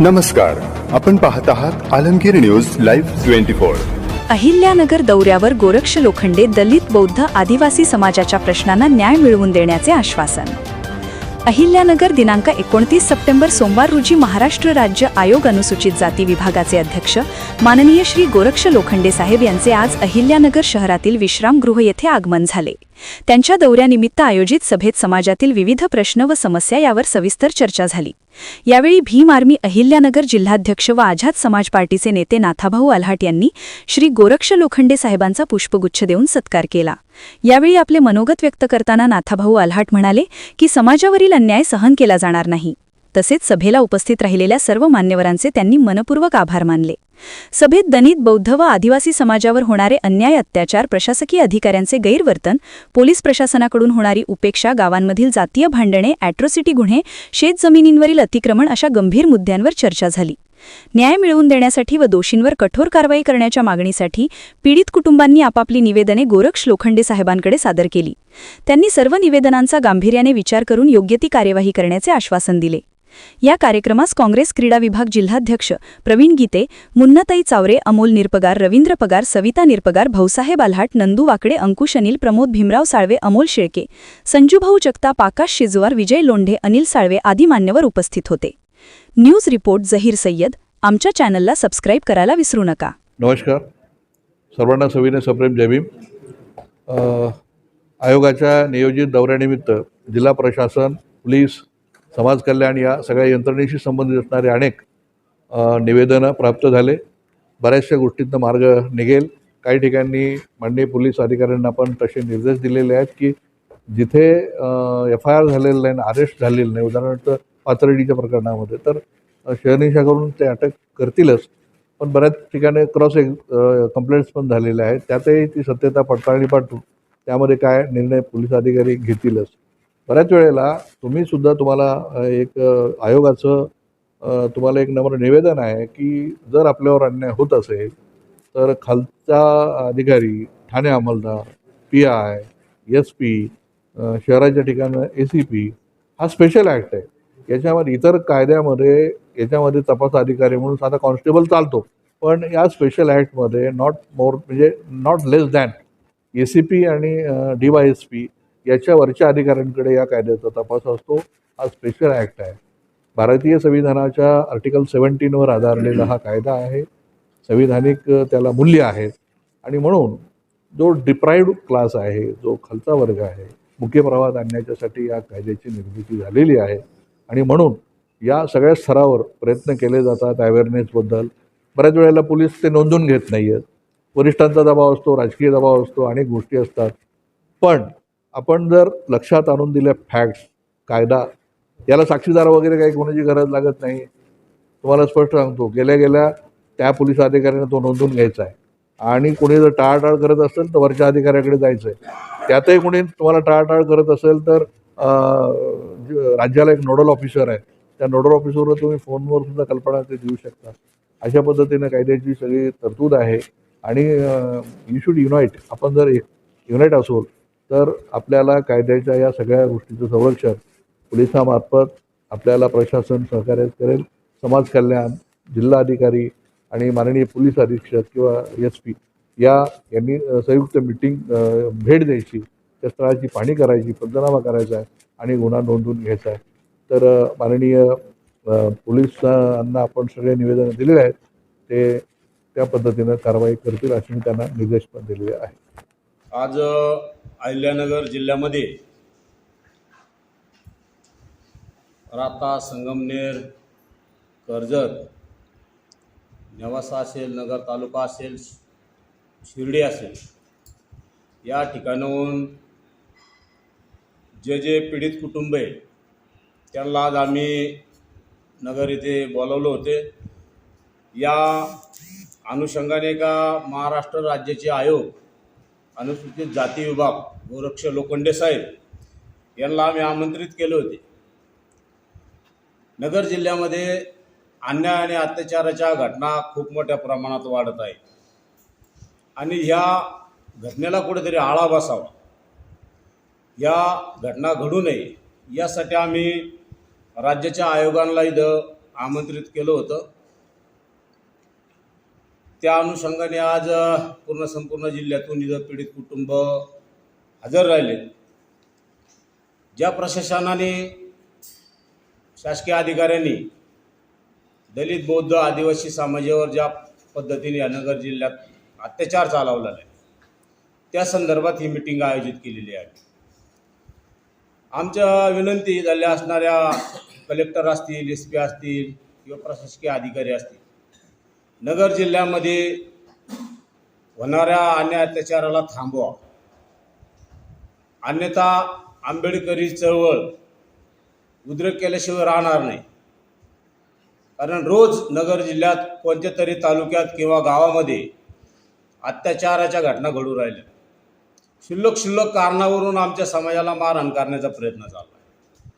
नमस्कार. आपण पाहत आहात Alamgir news live twenty four. Ahilyanagar दौऱ्यावर गोरक्ष लोखंडे दलित बौद्ध आदिवासी समाजाच्या प्रश्नांना न्याय मिळवून देण्याचे आश्वासन. अहिल्यानगर दिनांक एकोणतीस सप्टेंबर सोमवार रोजी महाराष्ट्र राज्य आयोग अनुसूचित जाती विभागाचे अध्यक्ष माननीय श्री गोरक्ष लोखंडे साहेब यांचे आज अहिल्यानगर शहरातील विश्रामगृह येथे आगमन झाले. त्यांच्या दौऱ्यानिमित्त आयोजित सभेत समाजातील विविध प्रश्न व समस्या यावर सविस्तर चर्चा झाली. यावेळी भीम आर्मी अहिल्यानगर जिल्हाध्यक्ष व आझाद समाज पार्टीचे नेते नाथाभाऊ आल्हाट यांनी श्री गोरक्ष लोखंडे साहेबांचा पुष्पगुच्छ देऊन सत्कार केला. यावेळी आपले मनोगत व्यक्त करताना नाथाभाऊ आल्हाट म्हणाले की समाजावरील अन्याय सहन केला जाणार नाही. तसेच सभेला उपस्थित राहिलेल्या सर्व मान्यवरांचे त्यांनी मनपूर्वक आभार मानले. सभेत दलित बौद्ध व आदिवासी समाजावर होणारे अन्याय अत्याचार प्रशासकीय अधिकाऱ्यांचे गैरवर्तन पोलीस प्रशासनाकडून होणारी उपेक्षा गावांमधील जातीय भांडणे ॲट्रोसिटी गुन्हे शेतजमिनींवरील अतिक्रमण अशा गंभीर मुद्द्यांवर चर्चा झाली. न्याय मिळवून देण्यासाठी व दोषींवर कठोर कारवाई करण्याच्या मागणीसाठी पीडित कुटुंबांनी आपापली निवेदने गोरक्ष लोखंडे साहेबांकडे सादर केली. त्यांनी सर्व निवेदनांचा गांभीर्याने विचार करून योग्य ती कार्यवाही करण्याचे आश्वासन दिले. या कार्यक्रमास काँग्रेस क्रीडा विभाग जिल्हाध्यक्ष प्रवीण गीते मुन्नताई चावरे अमोल निरपगार रवींद्र पगार सविता निरपगार भाऊसाहेब आल्हाट नंदू वाकडे अंकुश अनिल प्रमोद भीमराव साळवे अमोल शेळके संजूभाऊ जगताप आकाश शिजवार विजय लोंढे अनिल साळवे आदी मान्यवर उपस्थित होते. News report Zaheer Sayyad. आमच्या चॅनलला सबस्क्राईब करायला विसरू नका. नमस्कार. सर्वांना सविनय सप्रेम. जय भीम. आयोगाच्या नियोजित दौऱ्यानिमित्त जिल्हा प्रशासन पोलीस समाज कल्याण या सगळ्या यंत्रणेशी संबंधित असणारे अनेक निवेदनं प्राप्त झाले. बऱ्याचशा गोष्टींचा मार्ग निघेल. काही ठिकाणी माननीय पोलीस अधिकाऱ्यांना पण तसे निर्देश दिलेले आहेत की जिथे एफ आय आर झालेलं नाही अरेस्ट झालेलं नाही उदाहरणार्थ पाथर्डीच्या प्रकरणामध्ये तर शहनिशा करून ते अटक करतीलच. पण बऱ्याच ठिकाणी क्रॉस एक कंप्लेंट्स पण झालेल्या आहेत. त्यातही ती सत्यता पडताळणी पाठवून त्यामध्ये काय निर्णय पोलीस अधिकारी घेतीलच. बऱ्याच वेळेला तुम्ही सुद्धा तुम्हाला एक आयोगाचं तुम्हाला एक नम्र निवेदन आहे की जर आपल्यावर अन्याय होत असेल तर खालचा अधिकारी ठाणे अंमलदार पी आय एस पी शहराच्या ठिकाणं ए सी पी हा स्पेशल ॲक्ट आहे. याच्यामध्ये इतर कायद्यामध्ये याच्यामध्ये तपास अधिकारी म्हणून साधा कॉन्स्टेबल चालतो. पण या स्पेशल ॲक्टमध्ये नॉट मोर म्हणजे not less than A C P आणि डी वाय एस पी याच्या वरच्या अधिकाऱ्यांकडे या कायद्याचा तपास असतो. हा स्पेशल ॲक्ट आहे. भारतीय संविधानाच्या आर्टिकल सेवन्टीनवर आधारलेला हा कायदा आहे. संविधानिक त्याला मूल्य आहे. आणि म्हणून जो डिप्राईव्ड क्लास आहे जो खालचा वर्ग आहे मुख्य प्रवाहात आणण्याच्यासाठी या कायद्याची निर्मिती झालेली आहे. आणि म्हणून या सगळ्या स्तरावर प्रयत्न केले जातात अवेअरनेसबद्दल बऱ्याच वेळेला पोलीस ते नोंदून घेत नाही आहेत वरिष्ठांचा दबाव असतो राजकीय दबाव असतो अनेक गोष्टी असतात. पण आपण जर लक्षात आणून दिल्या फॅक्ट्स कायदा याला साक्षीदार वगैरे काही कोणाची गरज लागत नाही. तुम्हाला स्पष्ट सांगतो गेल्या गेल्या त्या पोलीस अधिकाऱ्याने तो नोंदवून घ्यायचा आहे. आणि कोणी जर टाळाटाळ करत असेल तर वरच्या अधिकाऱ्याकडे जायचं आहे त्यातही कोणी तुम्हाला टाळाटाळ करत असेल तर राज्याला एक नोडल ऑफिसर आहे. त्या नोडल ऑफिसरवर तुम्ही फोनवर सुद्धा कल्पना ते देऊ शकता. अशा पद्धतीनं कायद्याची सगळी तरतूद आहे. आणि यू शूड युनाईट आपण जर एक युनाईट असो तर आपल्याला कायद्याच्या या सगळ्या गोष्टीचं संरक्षण पोलिसामार्फत आपल्याला प्रशासन सहकार्य करेल. समाज कल्याण जिल्हाधिकारी आणि माननीय पोलीस अधीक्षक किंवा एस पी या यांनी संयुक्त मिटिंग भेट द्यायची. त्या स्थळाची पाहणी करायची पंचनामा करायचा आहे आणि गुन्हा नोंदवून घ्यायचा आहे. तर माननीय पोलिसांना आपण सगळे निवेदनं दिलेले आहेत. ते त्या पद्धतीनं कारवाई करतील असे मी त्यांना निर्देश पण दिलेले आहेत. आज अहिल्यानगर जिल्ह्यामध्ये राता संगमनेर कर्जत नेवासा असेल नगर तालुका असेल शिर्डी असेल या ठिकाणाहून जे जे पीडित कुटुंब आहे त्यांना आज आम्ही नगर येथे बोलवलं होते. या अनुषंगाने का महाराष्ट्र राज्याचे आयोग अनुसूचित जाती विभाग गोरक्ष लोखंडे साहेब यांना आम्ही आमंत्रित केले होते. नगर जिल्ह्यामध्ये अन्याय आणि अत्याचाराच्या घटना खूप मोठ्या प्रमाणात वाढत आहे आणि ह्या घटनेला कुठेतरी आळा बसावा. या घटना घडू नये यासाठी आम्ही राज्याच्या आयोगांना इथं आमंत्रित केलं होतं. त्या अनुषंगाने आज पूर्ण संपूर्ण जिल्ह्यातून इथं पीडित कुटुंब हजर राहिले. ज्या प्रशासनाने शासकीय अधिकाऱ्यांनी दलित बौद्ध आदिवासी समाजावर ज्या पद्धतीने या जिल्ह्यात अत्याचार चालवला आहे त्या संदर्भात ही मिटिंग आयोजित केलेली आहे. आमच्या विनंती झाल्या असणाऱ्या कलेक्टर असतील एस पी असतील किंवा प्रशासकीय अधिकारी असतील नगर जिल्ह्यामध्ये होणाऱ्या अन्याय अत्याचाराला थांबवा. अन्यथा आंबेडकरी चळवळ उद्रेक केल्याशिवाय राहणार नाही. कारण रोज नगर जिल्ह्यात कोणत्या तरी तालुक्यात किंवा गावामध्ये अत्याचाराच्या घटना घडू राहिल्या. शिल्लक शिल्लक कारणावरून आमच्या समाजाला मारहाण करण्याचा प्रयत्न चालला आहे.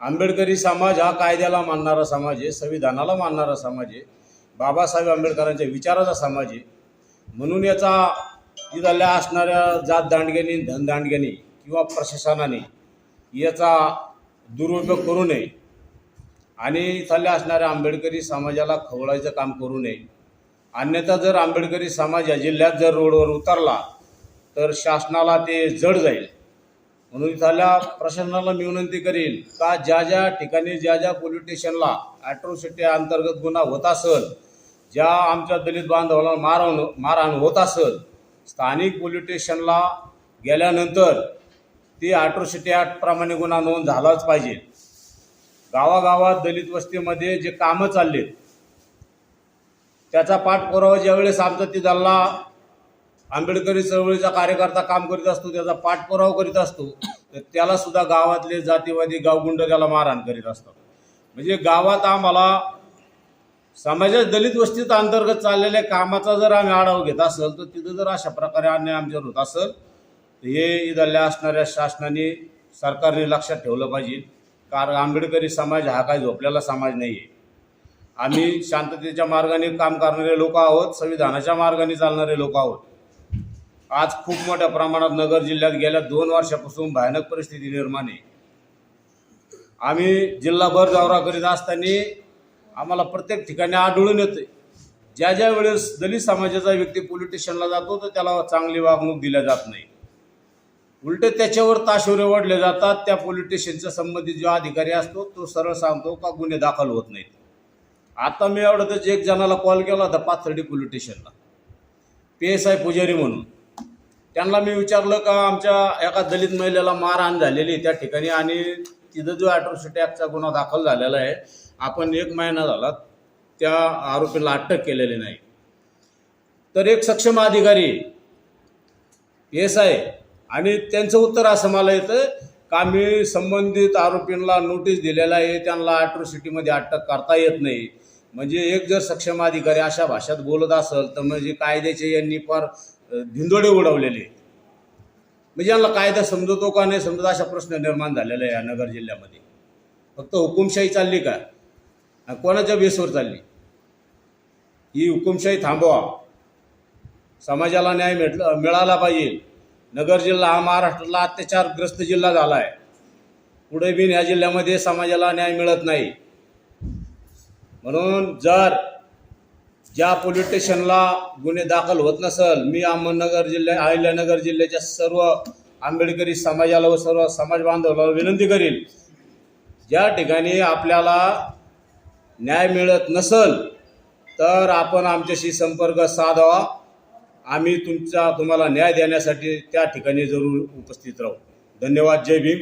आंबेडकरी समाज हा कायद्याला मानणारा समाज आहे संविधानाला मानणारा समाज आहे. बाबासाहेब आंबेडकरांच्या विचाराचा समाज आहे. म्हणून याचा इथल्या असणाऱ्या जात दांडग्यांनी धनदांडग्यांनी किंवा प्रशासनाने याचा दुरुपयोग करू नये. आणि इथल्या असणाऱ्या आंबेडकरी समाजाला खवळायचं काम करू नये. अन्यथा जर आंबेडकरी समाज या जिल्ह्यात जर रोडवर उतरला तर शासनाला ते जड जाईल. म्हणून इथल्या प्रशासनाला मी विनंती करेन का ज्या ज्या ठिकाणी ज्या ज्या पोलीस स्टेशनला ॲट्रोसिटी अंतर्गत गुन्हा होत असेल ज्या आमच्या दलित बांधवाला मारहाण मारहाण होत असेल स्थानिक पोलीस स्टेशनला गेल्यानंतर ती ॲट्रोसिटी ॲक्टप्रमाणे गुन्हा नोंद झालाच पाहिजे. गावागावात दलित वस्तीमध्ये जे कामं चालले त्याचा पाठपुरावा ज्यावेळेस आमचा ती दल्ला आंबेडकरी चळवळीचा कार्यकर्ता काम करीत असतो त्याचा पाठपुरावा करीत असतो तर त्यालासुद्धा गावातले जातीवादी गावगुंड त्याला मारहाण करीत असतात. म्हणजे गावात आम्हाला समाजात दलित वस्तीत अंतर्गत चाललेल्या कामाचा जर आम्ही आढावा घेत असेल तर तिथं जर अशा प्रकारे अन्याय आमच्यावर होत असेल तर हे इथल्या असणाऱ्या शासनाने सरकारने लक्षात ठेवलं पाहिजे. कारण आंबेडकरी समाज हा काही झोपलेला समाज नाही आहे आम्ही शांततेच्या मार्गाने काम करणारे लोक आहोत संविधानाच्या मार्गाने चालणारे लोक आहोत. आज खूप मोठ्या प्रमाणात नगर जिल्ह्यात गेल्या दोन वर्षापासून भयानक परिस्थिती निर्माण आहे. आम्ही जिल्हाभर दौरा करीत असताना आम्हाला प्रत्येक ठिकाणी आढळून येते ज्या ज्या वेळेस दलित समाजाचा व्यक्ती पोलिटिशियनला जातो तर त्याला चांगली वागणूक दिल्या जात नाही. उलटे त्याच्यावर ताशोरे ओढले जातात त्या पोलिटिशियनच्या संबंधित जो अधिकारी असतो तो सरळ सांगतो का गुन्हे दाखल होत नाहीत. आता मी आवडतच एक जणाला कॉल केला होता पाथर्डी पोलिटिशियनला पी एस आय पुजारी म्हणून. त्यांना मी विचारलं का आमच्या एका दलित महिलेला मारहाण झालेली आहे त्या ठिकाणी आणि तिथं जो ॲट्रॉसिटी ॲक्टचा गुन्हा दाखल झालेला आहे आपण एक महिना झाला त्या आरोपीला अटक केलेली नाही. तर एक सक्षम अधिकारी एस आहे आणि त्यांचं उत्तर असं मला येतं का मी संबंधित आरोपींना नोटीस दिलेला आहे त्यांना ॲट्रोसिटीमध्ये अटक करता येत नाही. म्हणजे एक जर सक्षम अधिकारी अशा भाषेत बोलत असेल तर म्हणजे कायद्याचे यांनी फार धिंदोडे उडवलेले. म्हणजे यांना कायदा समजतो का नाही समजत असा प्रश्न निर्माण झालेला आहे या नगर जिल्ह्यामध्ये. फक्त हुकुमशाही चालली का? कोणाच्या बेसवर चालली? ही हुकुमशाही थांबवा. समाजाला न्याय भेटला मिळाला पाहिजे. नगर जिल्हा हा महाराष्ट्रातला अत्याचारग्रस्त जिल्हा झाला आहे पुढे बिन या जिल्ह्यामध्ये समाजाला न्याय मिळत नाही. म्हणून जर ज्या पोलीस स्टेशनला गुन्हे दाखल होत नसल मी अहमदनगर जिल्ह्या अहिल्यानगर जिल्ह्याच्या सर्व आंबेडकरी समाजाला व सर्व समाज बांधवाला विनंती करील ज्या ठिकाणी आपल्याला न्याय मिळत नसल तर आपण आमच्याशी संपर्क साधावा. आम्ही तुमचा तुम्हाला न्याय देण्यासाठी त्या ठिकाणी जरूर उपस्थित राहू. धन्यवाद. जय भीम.